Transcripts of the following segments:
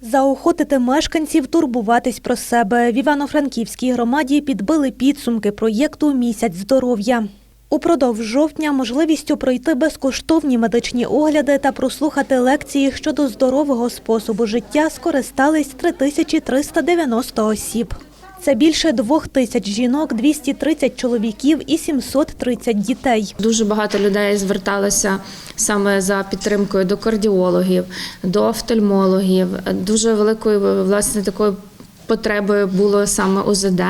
Заохотити мешканців турбуватись про себе. В Івано-Франківській громаді підбили підсумки проєкту Місяць здоров'я. Упродовж жовтня можливістю пройти безкоштовні медичні огляди та прослухати лекції щодо здорового способу життя скористались 3390 осіб. Це більше двох тисяч жінок, 230 чоловіків і 730 дітей. Дуже багато людей зверталося саме за підтримкою до кардіологів, до офтальмологів. Дуже великою власне такою. Потребою було саме УЗД.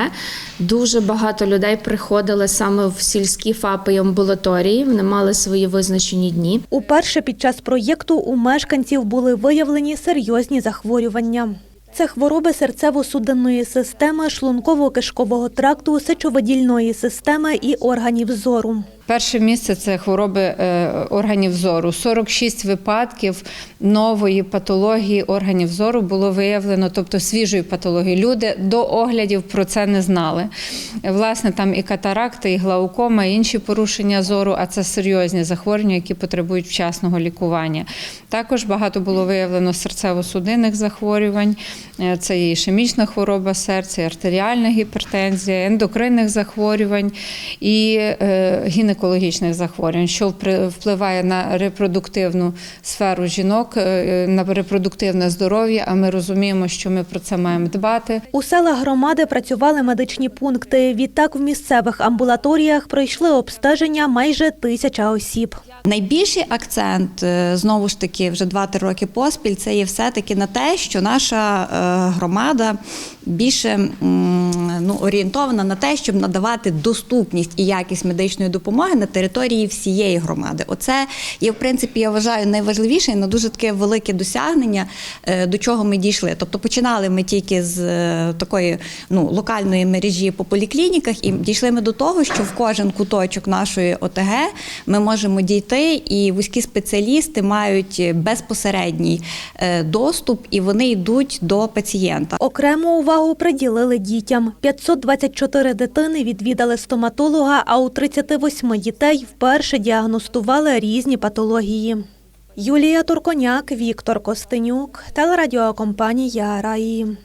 Дуже багато людей приходили саме в сільські ФАПи і амбулаторії. Вони мали свої визначені дні. Уперше під час проєкту у мешканців були виявлені серйозні захворювання. Це хвороби серцево-судинної системи, шлунково-кишкового тракту, сечовидільної системи і органів зору. Перше місце це хвороби е, органів зору. 46 випадків нової патології органів зору було виявлено, тобто свіжої патології. Люди до оглядів про це не знали. Власне, там і катаракти, і глаукома, і інші порушення зору, а це серйозні захворювання, які потребують вчасного лікування. Також багато було виявлено серцево-судинних захворювань. Е, Це і ішемічна хвороба серця, і артеріальна гіпертензія, ендокринних захворювань і е, гінекологічних захворювань, що впливає на репродуктивну сферу жінок, е, на репродуктивне здоров'я. А ми розуміємо, що ми про це маємо дбати. У селах громади працювали медичні пункти. Відтак в місцевих амбулаторіях пройшли обстеження майже тисяча осіб. Найбільший акцент е, знову ж таки вже 2-3 роки поспіль це є все-таки на те, що наша е, громада більше ну, орієнтована на те, щоб надавати доступність і якість медичної допомоги на території всієї громади. Оце є, в принципі, я вважаю, найважливіше і на дуже таке велике досягнення, е, до чого ми дійшли. Тобто починали ми тільки з е, такої ну, локальної мережі по поліклініках, і дійшли ми до того, що в кожен куточок нашої ОТГ ми можемо дійти, і вузькі спеціалісти мають безпосередній е, доступ, і вони йдуть до пацієнта. Окрему увагу приділили дітям. 524 дитини відвідали стоматолога, а у 38 дітей вперше діагностували різні патології. Юлія Турконяк, Віктор Костенюк, телерадіокомпанія Раї.